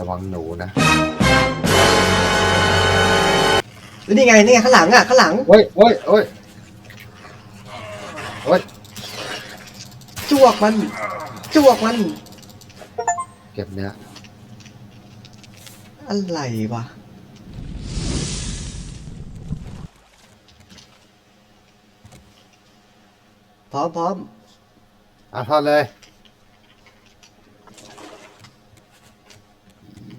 ระวังหนูนะแล้วนี่ไงนี่ไงข้างหลังอะข้างหลัง โอ้ยโอ้ยโอ้ยโอ้ยจวกมันจวกมัน เก็บเนื้ออะไรวะพร้อมพร้อมอะทอดเลย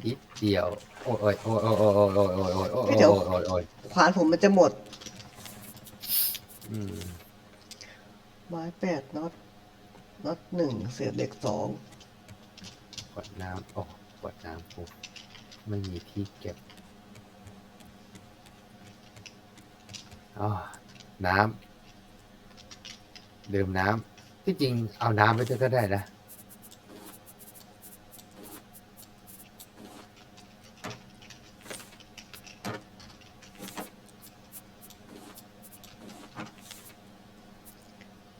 นิ ดเดียว โอ้ยโอ้ยโอ้ยโอ้ยโอ้ยโอ้ยโอ้ยโอ้ยโอ้ยโอ้ยโอ้ยโอ้ยโอ้ยขวานผมมันจะหมดอืมไม้แปดน็อตน็อตหนึ่งเศษเหล็กสองขวดน้ำโอ้ขวดน้ำปุ๊บไม่มีที่เก็บอ๋อน้ำดื่มน้ำที่จริงเอาน้ำไปด้วยก็ได้นะ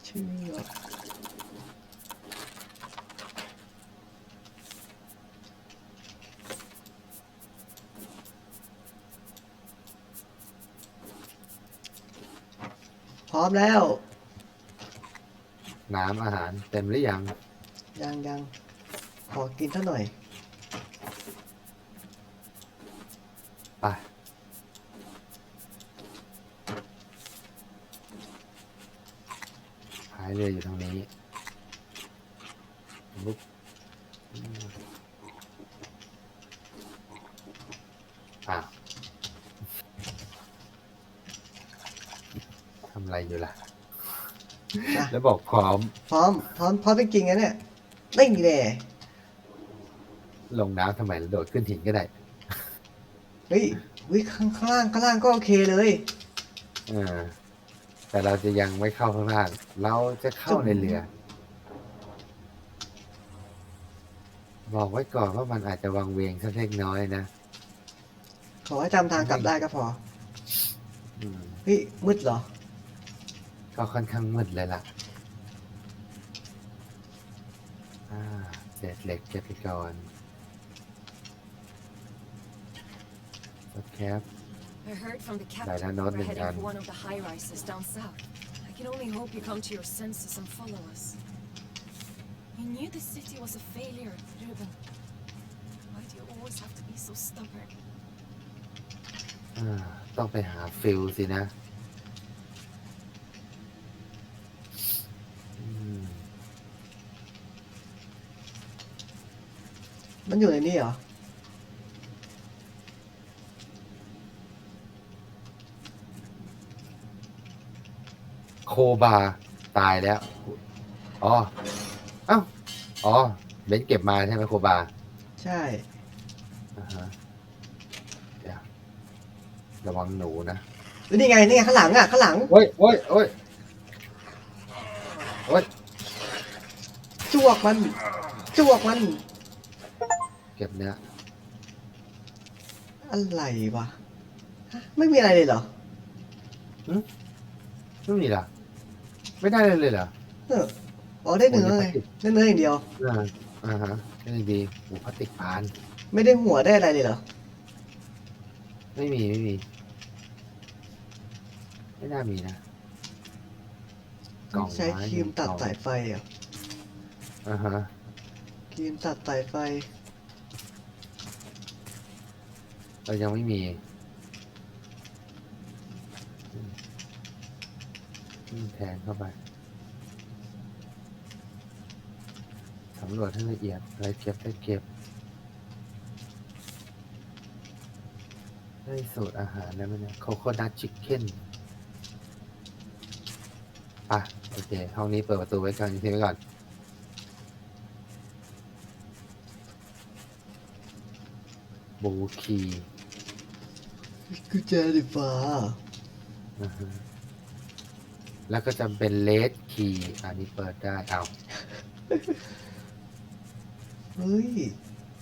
เชื่อพร้อมแล้ว น้ำอาหารเต็มหรือยัง ยังยังขอกินเท่าหน่อย ไป หายเรืออยู่ตรงนี้ลุกอืมอ้าวทำอะไรอยู่ล่ะอะ แล้วบอกพร้อม พร้อม พร้อม พร้อมจริงๆนะเนี่ยไม่แน่ลงน้ำทำไมโดดขึ้นหินก็ได้ เฮ้ยเฮ้ยข้างข้างล่างข้างล่างก็โอเคเลยเออ แต่เราจะยังไม่เข้าข้างล่าง เราจะเข้าในเรือ บอกไว้ก่อนว่ามันอาจจะวังเวงสักเล็กน้อยนะ ขอให้จำทางกลับได้ก็พออืมเฮ้ยมืดเหรอ ก็ค่อนข้างมืดเลยล่ะอ่าเศษเหล็กเก็บไปก่อนโอเคครับ I heard from the Right, I captain know we're the heading gun. for one of the high rises down south. I can only hope you come to your senses and follow us. You knew the city was a failure, Ruben. Why do you always have to be so stubborn? อ่าต้องไปหาฟิลสินะอืม มันอยู่ในนี่เหรอ คบาตายแล้ว อ๋อ เอ้า อ๋อ เบนเก็บมาใช่ไหมโคบาใช่อ่าฮะเดี๋ยวระวังหนูนะ แล้วนี่ไงนี่ไงข้างหลังอะข้างหลังโอ้ยโอ้ยโอ้ยโอ้ยจวกมัน จวกมัน เก็บเนื้ออะไรวะฮะไม่มีอะไรเลยเหรอ ไม่มีเหรอ ไม่ได้เลยเลยเหรอเอออ๋อได้เนื้อไงได้เนื้ออย่างเดียว อ่าอ่าฮะนี่ดีหูพลาสติกพาน ไม่ได้หัวได้อะไรเลยเหรอ ไม่มีไม่มี ไม่น่ามีนะกล่องใช้ไม้ครีมตัดกล่องสายไฟเหรอะอ่าฮะครีมตัดสายไฟ เรายังไม่มีอืมอืม แทงเข้าไปสำรวจให้ละเอียดอะไรเก็บได้เก็บ ได้สูตรอาหารแล้วมั้ยเนี่ยโคโคนัทชิคเก้นอะ โอเค ห้องนี้เปิดประตูไว้ก่อนทิ้งไว้ก่อน บูคีกุญแจสีฟ้าอ่าฮะ แล้วก็จะเป็นเลดคีย์อันนี้เปิดได้เอาเฮ้ย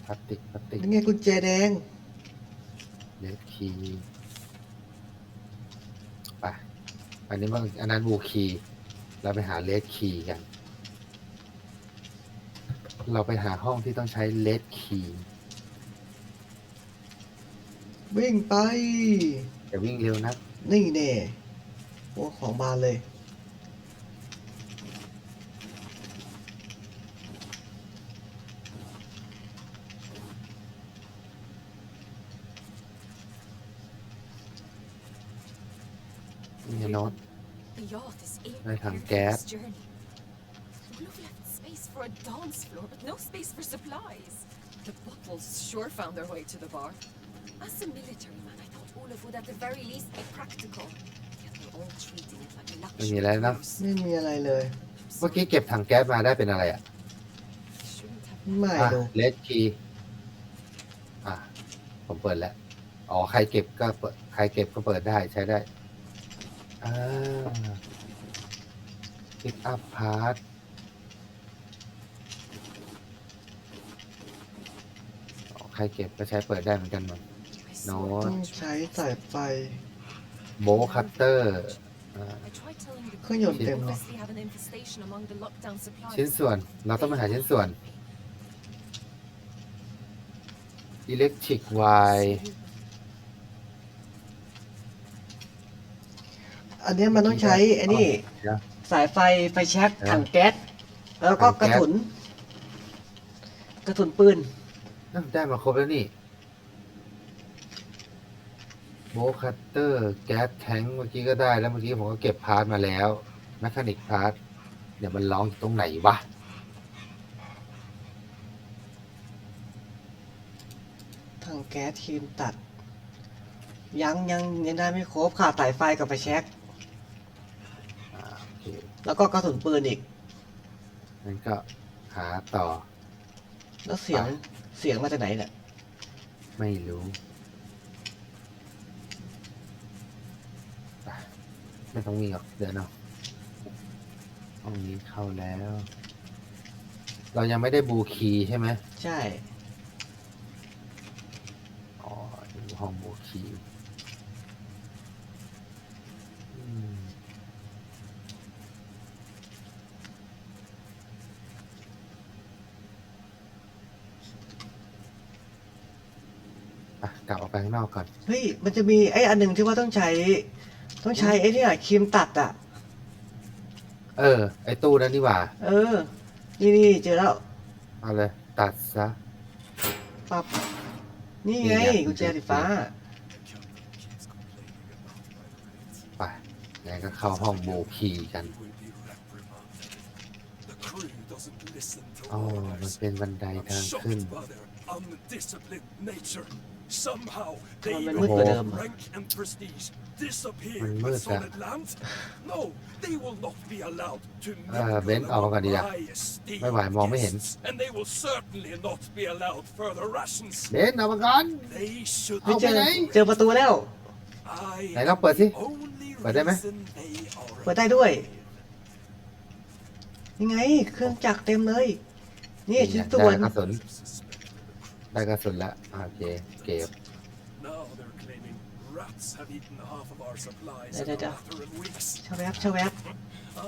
พลาสติกพลาสติกนี่ไงกุญแจแดงเลดคีย์ไปอันนี้มันอันนั้นบูคีย์เราไปหาเลดคีย์กัน เราไปหาห้องที่ต้องใช้เลดคีย์วิ่งไป อย่าวิ่งเร็วนะ นี่เน่โอ้ของบานเลย นี่ไงโน้ต The yacht is aimed Right hand for gap. this journey. We'll have left space for a dance floor, but no space for supplies. The bottles sure found their way to the bar. As a military man, I thought Olaf would at the very least be practical. Yet they're all treating it like a luxury. Maybe like that. cruise. ไม่มีอะไรเลย เมื่อกี้เก็บถังแก๊สมาได้เป็นอะไรอะ Shouldn't have ไม่อะดูเลดคีอะ ผมเปิดแล้ว อ๋อ ใครเก็บก็เปิด ใครเก็บก็เปิดได้ใช้ได้ อ่า pick up part อ๋อใครเก็บก็ใช้เปิดได้เหมือนกันหมด I No. saw it ต้อง on ใช้ track. สายไฟโบคัตเตอร์ I tried telling the เครื่องยนต์ crew เต็ they มเลย obviously have an infestation among the lockdown supplies. ชิ้นส่วน เราต้องไปหาชิ้นส่วนอิเล็กทริกไวอันเนี้ยมันต้องใช้ไอ้นี่เดี๋ยว สายไฟไฟแช็กเออถังแก๊สแล้วก็ถังกแก๊ระสสุน กระสุนปืนอ้าวได้มาครบแล้วนี่โบคัตเตอร์ แก๊สแทงเมื่อกี้ก็ได้แล้วเมื่อกี้ผมก็เก็บพาร์ทมาแล้วแมคานิกพาร์ทเดี๋ยวมันร้องอยู่ตรงไหนวะ ถังแก๊สครีมตัด ยังยังยังได้ไม่ครบขาดสายไฟกับไฟแช็กอ่าโอเค แล้วก็กระสุนปืนอีกงั้นก็หาต่อ แล้วเสียงเสียงมาจากไหนเนี่ยไม่รู้ไปไม่ต้องวิ่งหรอกเดินเอาห้องนี้เข้าแล้ว เรายังไม่ได้บูคีย์ใช่ไหมใช่ อ๋อดูห้องบูคีย์อืมอะกลับออก ไปข้างนอกก่อน เฮ้ย มันจะมีไอ้อันหนึ่งที่ว่าต้องใช้ ต้องใช้ไอ้เนี่ยครีมตัดอะ เออ ไอ้ตู้นั้นนี่หว่า เออ นี่นี่เจอแล้ว เอาเลย ตัดซะ ปับ นี่ไงนี่ไง กุญแจสีฟ้า ไปงั้นก็เข้าห้องบูคีย์กัน The crew doesn't listen to อ๋อ มัน orders. เป็นบันได I'm ทางขึ้น shocked by their undisciplined nature. Somehow Come they on, man, even look at let them. rank and prestige disappear Man, with look at solid land. No, they will not be allowed to เออเบนซ์ mingle ออกมาก่อนดี among อะ my esteemed ไม่ไหวมองไม่เห็น guests, And they will certainly not be allowed further rations. เบนซ์เอามาก่อน They should ไม่เอาเจไปอไหน เจอประตูแล้ว I ไหนลองเปิดสิ only เปิดได้ไหม reason they are เปิดได้ด้วย ยังไง เครื่องจักรเต็มเลย นี่ชิ้นส่วนได้กระสุน ได้กระสุนละอ่าโอเคเก็บ Now they're claiming rats have eaten half of our supplies Da, in da, a da. matter of weeks. ชาแวบชาแวบ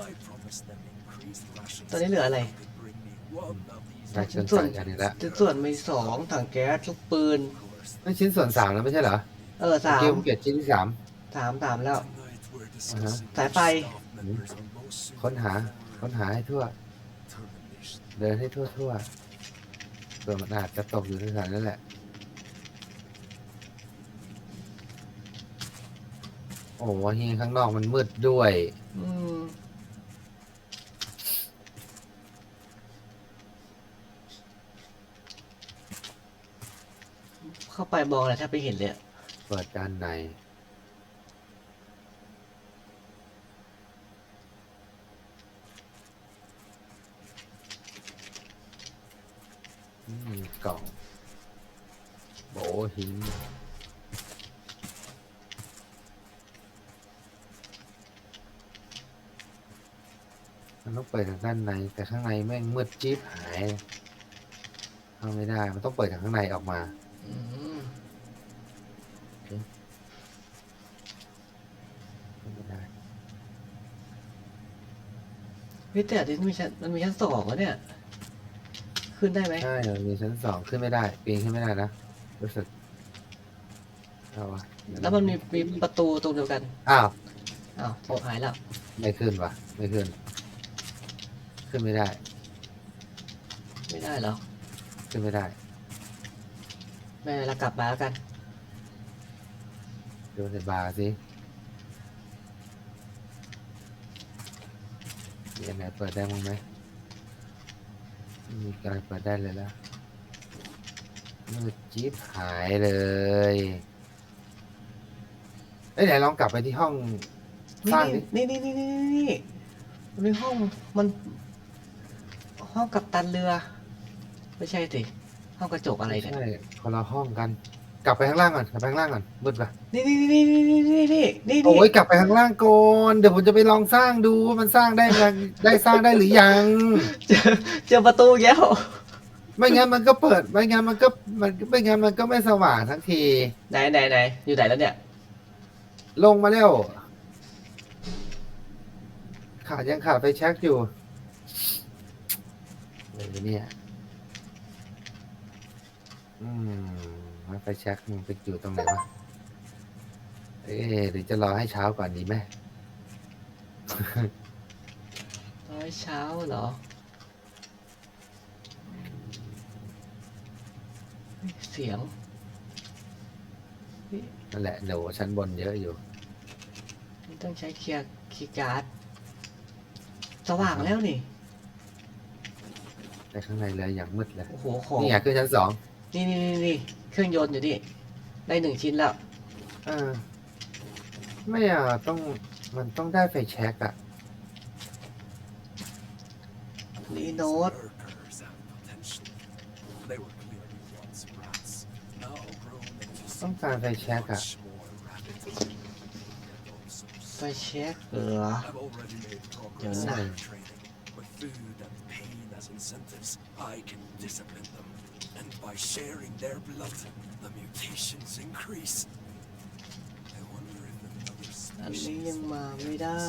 I promised them increased rations. ตอนนี้เหลืออะไร if they bring me one of these ได้เครื่องส่วนใส่อันนี้ละชิ้นส่วนมีสองถังแก๊สลูกปืน course. นั่นชิ้นส่วนสามแล้วไม่ใช่เหรอเออสามเมื่อกี้ผมเก็บชิ้นที่สาม สามสามแล้ว Tonight we're discussing Sải which phay. staff members are most suited ค้นหา for ค้นหาให้ทั่ว termination. เดินให้ทั่วทั่ว ตัวมันอาจจะตกอยู่ที่แถวนั่นแหละโอ้โหที่ข้างนอกมันมืดด้วย อืมเข้าไปมองอะไรถ้าไปเห็นเลยอะเปิดด้านใน อืม กล่องโบหินมันต้องเปิดจากด้านในแต่ข้างในแม่งมืดจี๊บหายเข้าไม่ได้ มันต้องเปิดจากข้างในออกมา อืมไม่ได้เฮ้ยแต่อันนี้มันมีชั้นมันมีชั้นสองแล้วเนี่ย ขึ้นได้ไหมใช่มันมีชั้นสองขึ้นไม่ได้ปีนขึ้นไม่ได้นะรู้สึกเอาวะเดี๋ยแล้วมันมีมีประตูตรงเดียวกันอ้าวอ้าวโอ้หายแล้วไม่ขึ้นวะไม่ขึ้น ขึ้นไม่ได้ ไม่ได้เหรอขึ้นไม่ได้ไม่เป็นไรเรากลับมาแล้วกัน ดูในบาร์สิมีอันไหนเปิดได้มั้งไหมไม่มีการเปิดได้เลยแล้วมืดจิ๊บหายเลยเอ้ยไหนลองกลับไปที่ห้องสร้างดินี่นี่นี่นี่นี่นี่มันมีห้องมันห้องกับตันเรือ ไม่ใช่สิห้องกระจกอะไรเนี่ย ใช่คนละห้องกัน กลับไปข้างล่างก่อนกลับไปข้างล่างก่อนมืดปะนี่นี่นี่นี่นี่นี่นี่นี่โอ้ยกลับไปข้างล่างก่อนเดี๋ยวผมจะไปลองสร้างดูว่ามันสร้างได้ยังได้สร้างได้หรือยัง เจอเจอประตูอีกแล้วไม่งั้นมันก็เปิดไม่งั้นมันก็มันไม่งั้นมันก็ไม่สว่างทั้งที ไหนไหนไหนอยู่ไหนแล้วเนี่ย ลงมาแล้วขาดยังขาดไปแช็กอยู่อะไรเนี่ยอืม มันไปแช็กมันไปอยู่ตรงไหนวะ เอ๊ะหรือจะรอให้เช้าก่อนดีไหมร้อยเช้าเหรอ เสียง นั่นแหละหนูชั้นบนเยอะอยู่ นี่ต้องใช้เคลียร์คีย์การ์ดสว่างแล้วนี่ แต่ข้างในเลยอย่างมืดเลย โอ้โห ของ นี่อยากขึ้นชั้นสอง นี่นี่นี่นี่ เครื่องยนต์อยู่นี่ได้หนึ่งชิ้นแล้ว เออ ไม่อะต้องมันต้องได้ไฟแช็กอะรีโน้ต Lurkers have potential. They were clearly once rats, now grown into ต้องการไฟแช็กอะ much more rabid. Yet also ไฟเช็คเหรอ I've already made progress You're in not. their training. With food and pain as incentives, I can discipline them. And by sharing their blood, the mutations increase. I wonder if another อันนี้ species ยังมาไม่ได้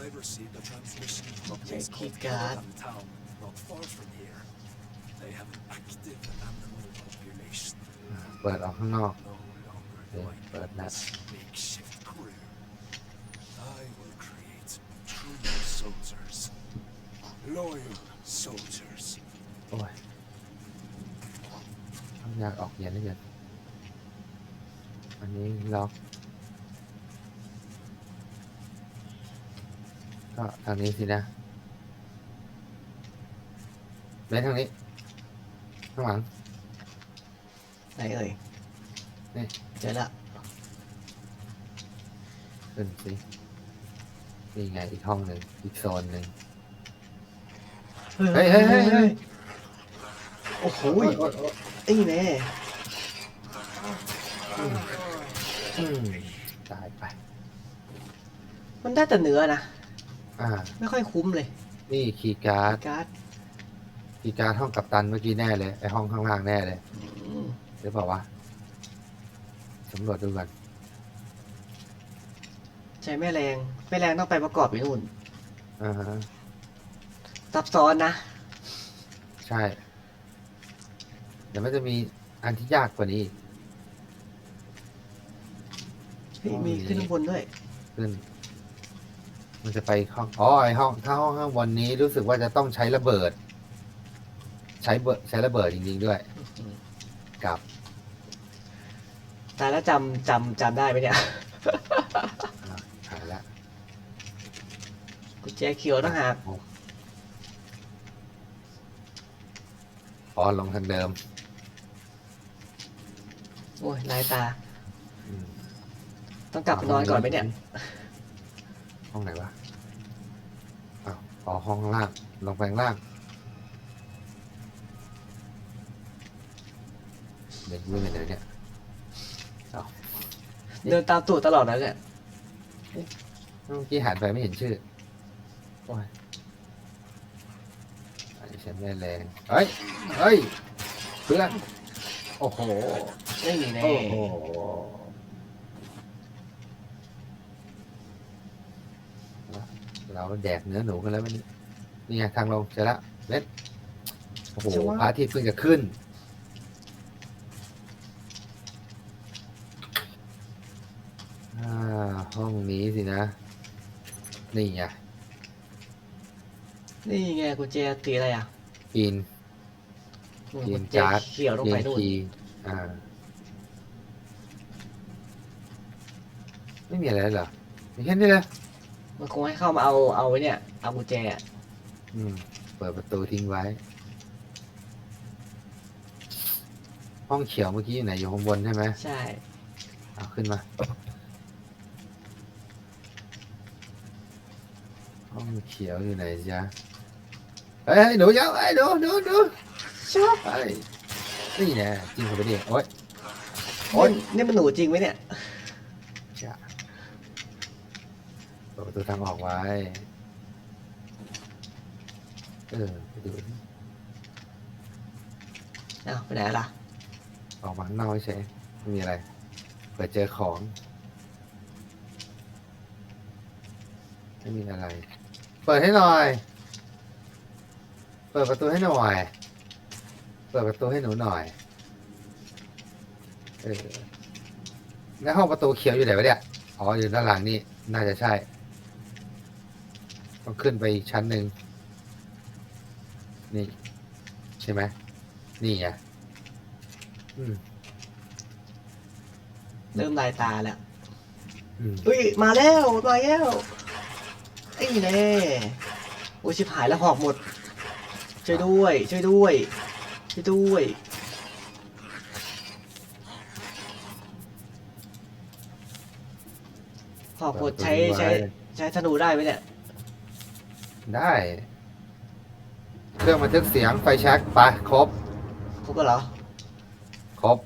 I've received a transmission from a Okay, place called keep guard. Caravan Town, not far from here. They have an active animal population. เปิดออกข้างนอก No longer do Yeah, I but need that's- this makeshift crew. I will create true soldiers. Loyal soldiers. ยากออกเย็นเหลยเกินอันนี้ล็อก ก็ทางนี้สินะเบนทางนี้ ข้างหลัง ไหนเอ่ยนี่ เจอละขึ้นสินี่ไงอีกห้องหนึ่งอีกโซนหนึ่งเฮ้ยเฮ้ยเฮ้ยเฮ้ยโอ้โห โอ้ยโอ้ยโอ้ย ไอ้แน่อืมตายไป มันได้แต่เนื้อนะ อ่า ไม่ค่อยคุ้มเลยนี่คีย์การ์ด การ์ดคีย์การ์ดห้องกัปตันเมื่อกี้แน่เลย ไอห้องข้างล่างแน่เลย อืมหรือเปล่าวะสำรวจดูก่อนใช้แม่แรงแม่แรงต้องไปประกอบอยู่นู่นอ่าฮะซับซ้อนนะ ใช่ ดี๋ยวมันจะมีอันที่ยากกว่านี้อีกเฮ้ยห้องมีนี้ขึ้นข้างบนด้วย ขึ้น มันจะไปห้องอ๋อไอห้อง ถ้าห้องข้างบนนี้รู้สึกว่าจะต้องใช้ระเบิด ใช้เบิดใช้ระเบิดจริงๆด้วยกับตายแล้วจำจำจำได้ไหมเนี่ยอ่าหายละกุญแจเขียวต้องหากอ๋อลงทางเดิมโอ้ยลายตาอืมต้องกลับไปนอนก่อนไหมเนี่ย ห้องไหนวะอ้าวอ๋อห้องข้างล่าง ลงไปข้างล่าง เด็กวิ่งไปไหนเนี่ยเดินตามตูดตลอดนะเนี่ยเมื่อกี้หันไปไม่เห็นชื่อ โอ้ยอันนี้ฉันไม่แรงเฮ้ยเฮ้ย เพื่อน โอ้โห ไม่มีแน่โอ้โหเราแดกเนื้อหนูกันแล้ววันนี้นี่ไงทางลงเจอละเล็ดโอ้โหพระอาทิตย์เพิ่งจะขึ้น อ่า ห้องนี้สินะ นี่ไงนี่ไงกุญแจตีอะไรอะปีนอืมเขียกุนญแจการ์ดเขียวลงไปนู่นคีย์อ่า ไม่มีอะไรแล้วเหรอมีแค่นี้เลยมันคงให้เข้ามาเอาเอาไว้เนี่ยเอากุญแจอะอืม เปิดประตูทิ้งไว้ ห้องเขียวเมื่อกี้อยู่ไหนอยู่ข้างบนใช่ไหมใช่ เอาขึ้นมา ห้องเขียวอยู่ไหนจ๊ะเฮ้ยหนูเจ้าเฮ้ยหนูหนูหนูชอบเฮ้ยนี่แน่จริงเข้าไปดิโอ๊ย โอ้ยนี่มันหนูจริงไหมเนี่ย จ้ะเปิดประ ตูทางออกไว้ เออไปดูดิอ้าวไปไหนล่ะ ออกมาข้างนอกเฉยไม่มีอะไร เปิดเจอของ ไม่มีอะไร เปิดให้หน่อย เปิดประตูให้หน่อย เปิดประตูให้หนูหน่อย เออแล้วห้องประตูเขียวอยู่ไหนวะเนี่ย อ๋ออยู่ด้านหลังนี่ น่าจะใช่ ต้องขึ้นไปอีกชั้นหนึ่งนี่ ใช่ไหมนี่ไงอืมเริ่มลายตาแล้วอืมอุ้ยมาแล้วมาแล้วไอ้แน่โอ้ยชิบหายแล้วหอกหมด ช่วยด้วย ช่วยด้วย ช่วยด้วย หอกหมดใช้ใช้ ใช้ธนูได้ไหมเนี่ย ได้ เครื่องบันทึกเสียงไฟแช็กไปครบ ครบแล้วเหรอ ครบ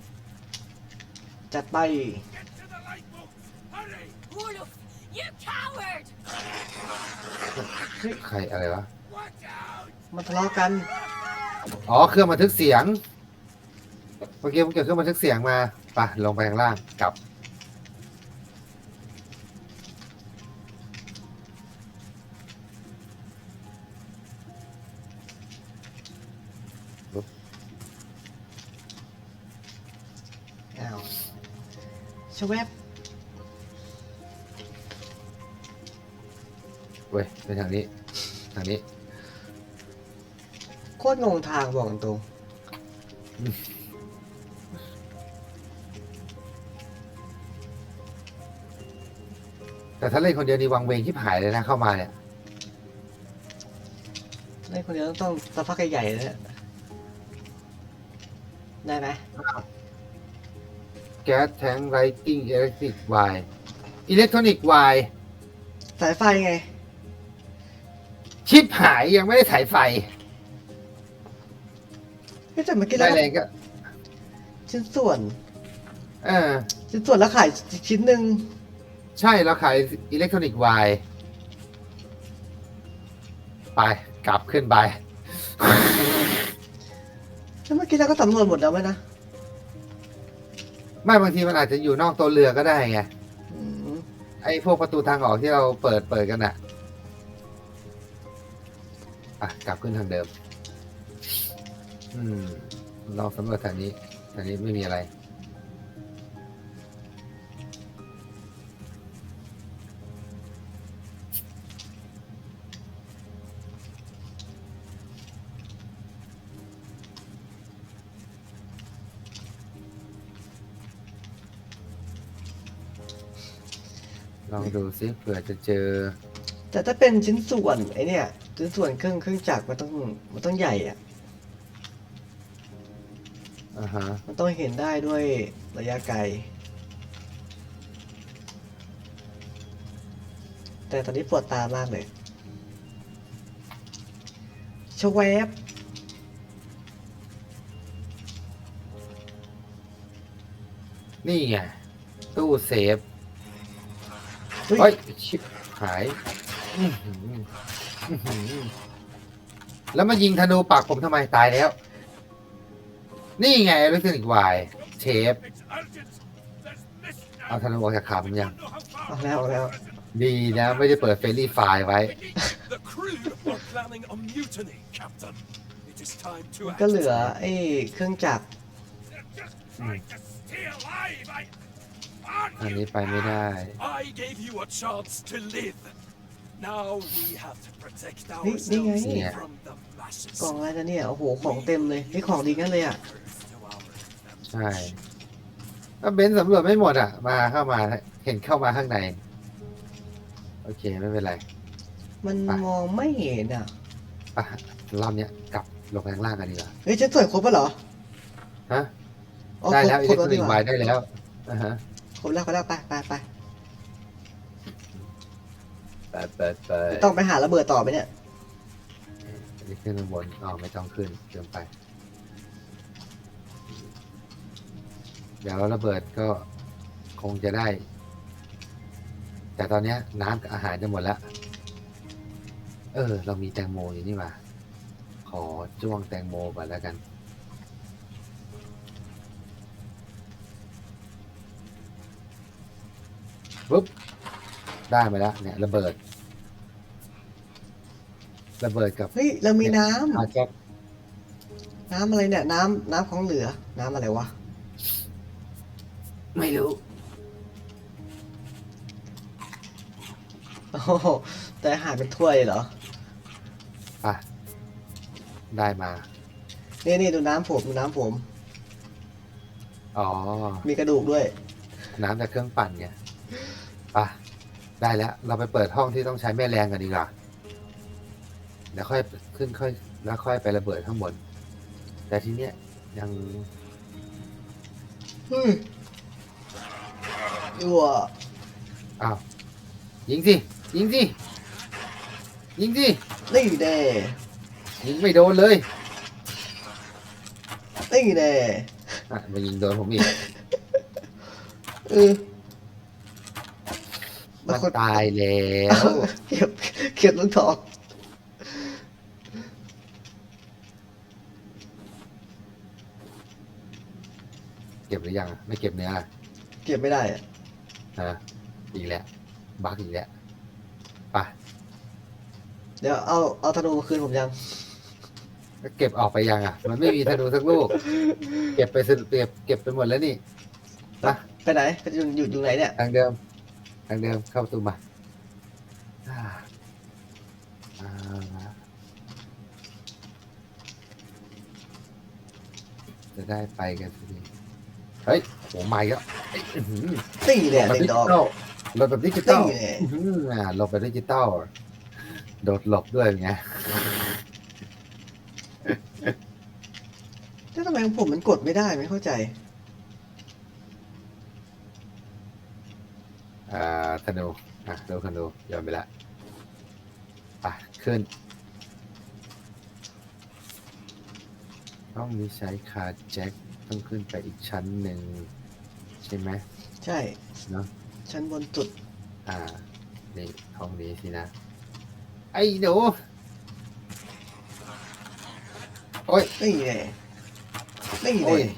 จัดไป Get to the lifeboat! Hurry! Orlov, you coward! ใครอะไรวะ Watch out! มันทะเลาะกัน อ๋อ เครื่องบันทึกเสียง เมื่อกี้ผมเก็บเครื่องบันทึกเสียงมาไปลงไปข้างล่างกลับ อ้าว ชเวบเว้ยไปทางนี้ ทางนี้ โคตรงงทางบอกตรงแต่ถ้าเล่นคนเดียวนี่วังเวงที่หายเลยนะเข้ามาเนี่ย เล่นคนเดียวต้องสักพักใหญ่ๆเลยเนี่ยได้ไหม แก๊สแทงไรติ้งอิเล็กทริกไวอิเล็กทรอนิกส์ไวสายไฟไง ชิปหายยังไม่ได้ถ่ายไฟเฮ้ยแต่เมื่อกี้ได้แล้วแรงก็ ชิ้นส่วน เออ ชิ้นส่วนแล้วขายชิ้นหนึ่งใช่เราขายอิเล็กทรอนิกส์ไวไปกลับขึ้นไป แล้วเมื่อกี้เราก็สำรวจหมดแล้วไหมนะ ไม่บางทีมันอาจจะอยู่นอกตัวเรือก็ได้ไงอืมไอ้พวกประตูทางออกที่เราเปิดเปิดกันอะอะกลับขึ้นทางเดิม อืมลองสำรวจทางนี้ทางนี้ไม่มีอะไร องดูซิเผื่อจะเจอ แต่ถ้าเป็นชิ้นส่วนไอเนี่ยชิ้นส่วนเครื่องเครื่องจักรมันต้องมันต้องใหญ่อะอ่าฮะ มันต้องเห็นได้ด้วยระยะไกล แต่ตอนนี้ปวดตามากเลยชเวบนี่ไงตู้เซฟ เฮ้เฮ้ยยชิบหายอื้อหืออื้อหือแล้วมายิงธนูปักผมทำไมตายแล้ว นี่ไงอิเล็กทรอนิกส์ไวเชฟ It's urgent! There's mist เอา now! ธนูออกจากขาผมยัง Don't know how far เอาแล้วเอาแล้ว ดีนะ ไม่ได้เปิดเฟรนลี่ไฟล์ไว้ The crew are planning a mutiny, Captain. It is time to มัน act. ก็เหลือไอ้เครื่องจักร They're อันนี้ไปไม่ได้ I gave you a chance to live. Now we have to protect นี่นี่ไง ourselves Yeah. from the masses. กล่องอะไรนะเนี่ย โอ้โห ของเต็มเลยนี่ของดีงั้นเลยอะ To our ใช่ก็เบนซ์สำรวจไม่หมดอะ มาเข้ามาเห็นเข้ามาข้างใน โอเคไม่เป็นไร มันไป มองไม่เห็นอะป่ะรอบเนี้ยกลับลงไปข้างล่างกันดีกว่าเฮ้ยฉันสวยครบปะเหรอฮะ อ๋อได้แล้วครอิบเล็กคทรรอบนิกแล้วดีกไวว่าได้แล้วอ่าฮะ ครบแล้วครบแล้วไปไปไปเปิดเปิดเปิดต้องไปหาระเบิดต่อไหมเนี่ยอันนี้ขึ้นข้างบนอ๋อไม่ต้องขึ้นเดินไป เดี๋ยวระเบิดก็คงจะได้ แต่ตอนเนี้ยน้ำกับอาหารจะหมดแล้วเออ เรามีแตงโมอยู่นี่หว่าขอจ้วงแตงโมก่อนแล้วกัน ปุ๊บได้มาแล้วเนี่ยระเบิด ระเบิดกับเฮ้ยเรามีน้ำอาแจ็คน้ำอะไรเนี่ย น้ำน้ำของเหลือ น้ำอะไรวะ ไม่รู้โอ้โหแต่อาหารเป็นถ้วยเหรอ อะได้มา นี่นี่ดูน้ำผมดูน้ำผม อ๋อ มีกระดูกด้วย น้ำจากเครื่องปั่นไง ป่ะได้แล้ว เราไปเปิดห้องที่ต้องใช้แม่แรงกันดีกว่าเดี๋ยวค่อยขึ้นค่อยแล้วค่อยไประเบิดข้างบน แต่ทีเนี้ยยังเฮ้ยยัวอ้าวยิงสิยิงสิยิงสินี่แน่ยิงไม่โดนเลยนี่แน่อะมายิงโดนผมอีก เออ มันคนตายแล้วเก็บเก็บลูกทองเก็บหรือยังไม่เก็บเนื้อเก็บไม่ได้อะฮะอีกแล้วบักอีกแล้วไป่ะเดี๋ยวเอาเอาธนูมาคืนผมยัง เก็บออกไปยังอะ มันไม่มีธนูสักลูก เก็บไปสเก็บเก็บไปหมดแล้วนี่ไปไปไหนไปอยู่อยู่อยู่ไหนเนี่ยทางเดิม ทางเดิมเข้าประตูมาอ่าอ่าจะได้ไปกันทีเฮ้ยโหมาอีกแล้วเอ้ยอื้อหือนี่แน่แบบเด็กดิดจิอก ตอลหลบแบบดิจิตอนี่ลแน่อื้อหืออ่าหลบแบบดิจิตอลโดดหลบด้วยไงแล้วทำไมของผมมันกดไม่ได้ไม่เข้าใจ อ่าธนูอะเร็วธนูยอมไปละไปขึ้น ต้องมีใช้คาร์แจ็คต้องขึ้นไปอีกชั้นหนึ่งใช่ไหมใช่ เนอะชั้นบนสุด อ่านี่ห้องนี้สินะ ไอ้หนูโอ้ยนี่แน่นี่โอ้แน่ย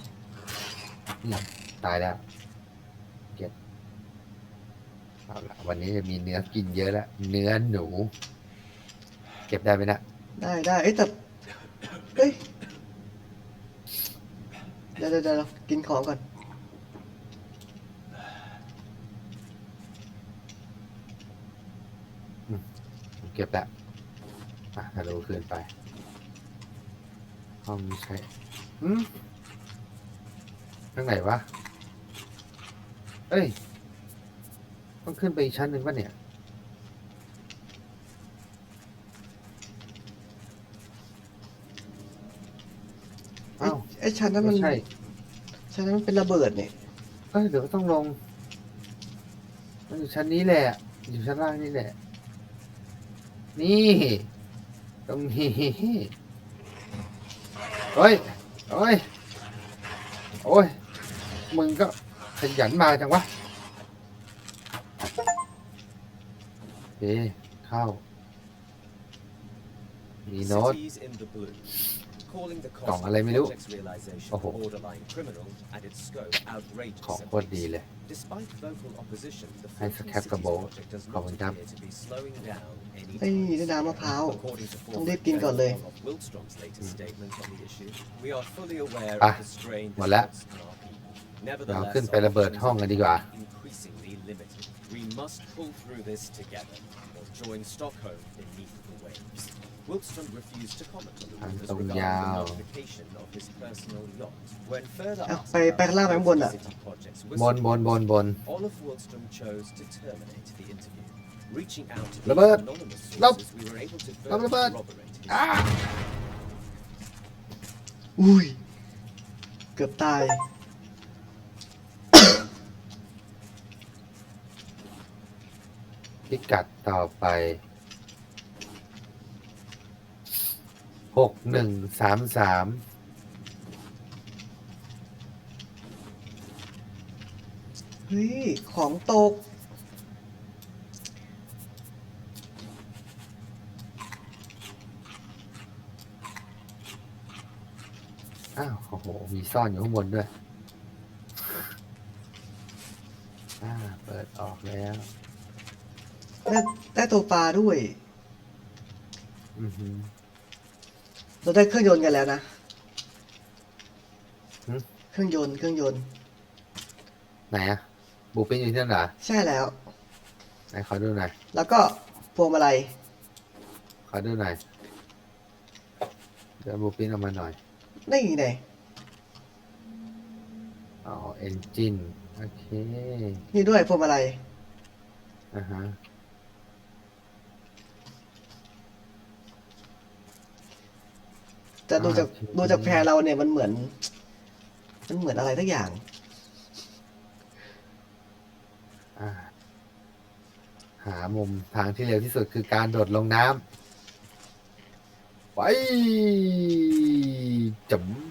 นี่ตายแล้ว เก็บเอาละ วันนี้จะมีเนื้อกินเยอะแล้วเนื้อหนู เก็บได้ไหมนะได้ได้เอ้ยแต่เฮ้ยเดี๋ยวเดี๋ยวเดี๋ยวกินของก่อนผมเก็บแล้วอะถ้ารู้คืนไปห้องนี้ใช่อืมข้างไหนวะเอ้ย ต้องขึ้นไปอีกชั้นหนึ่งป่ะเนี่ย ไอ้เอ้าไอ้ชั้นนั้นมันไม่ใช่ชั้นนั้นมันเป็นระเบิดเนี่ย เอ้ยเดี๋ยวต้องลง มันอยู่ชั้นนี้แหละ อยู่ชั้นล่างนี่แหละ นี่ ตรงนี้โอ้ยโอ้ยโอ้ยมึงก็ขยันมาจังวะ เอ๊เข้า มีโน้ต Cities in the blue, calling the กล่อง cost อะไร of ไม่รู้ project's realization โอ้โห borderline criminal and its scope outrageous ของ at โคตรดี least. เลย Despite vocal opposition, the ให้ Fulton สแคป Cities กระโบ project does ขอบคุณ not ครับ appear to be slowing down เฮ้ย anytime ได้น้ำมะพร้าว According to ต้อง former รีบกินก่อนเลย General of Wilstrom's latest statement on the issue, we are fully aware Ah, of the strain หมดแล้ว this puts on our people. เรา Nevertheless, ขึ้นไประเบิดห้องกันดีกว่า increasingly limited. We must pull through this together, or join Stockholm beneath the waves. Wilstrom refused to comment on the Ang rumors tong regarding yao. the modification of his personal yacht. When further Ah, asked pa- about pa- the lang, Stockholm bun ah. city projects บนบนบนบน Olive Wilstrom chose to terminate the interview. Reaching out to Robert! the anonymous Nope. sources, we were able to Nope, further Robert! corroborate his อุ้ย เกือบตาย พิกัดต่อไป หกหนึ่งสามสาม เฮ้ย ของตก อ้าว โอ้โห มีซ่อนอยู่ข้างบนด้วย อ่า เปิดออกแล้ว ได้ได้ตัวปลาด้วย อือหือ เราได้เครื่องยนต์กันแล้วนะหึเครื่องยนต์เครื่องยนต์ ไหนอะบูปินอยู่ที่นั่นเหรอใช่แล้ว ไหนขอดูหน่อยแล้วก็พวงมาลัยขอดูหน่อยเดี๋ยวบูปินออกมาหน่อย นี่ไงอ๋อเอนจินโอเค นี่ด้วยพวงมาลัย อ่าฮะ แต่ดูจากอ่าโอเคดูจากแพรเราเนี่ยมันเหมือน มันเหมือนอะไรทักอย่าง อ่า หามุมทางที่เร็วที่สุดคือการโดดลงน้ำไปจำ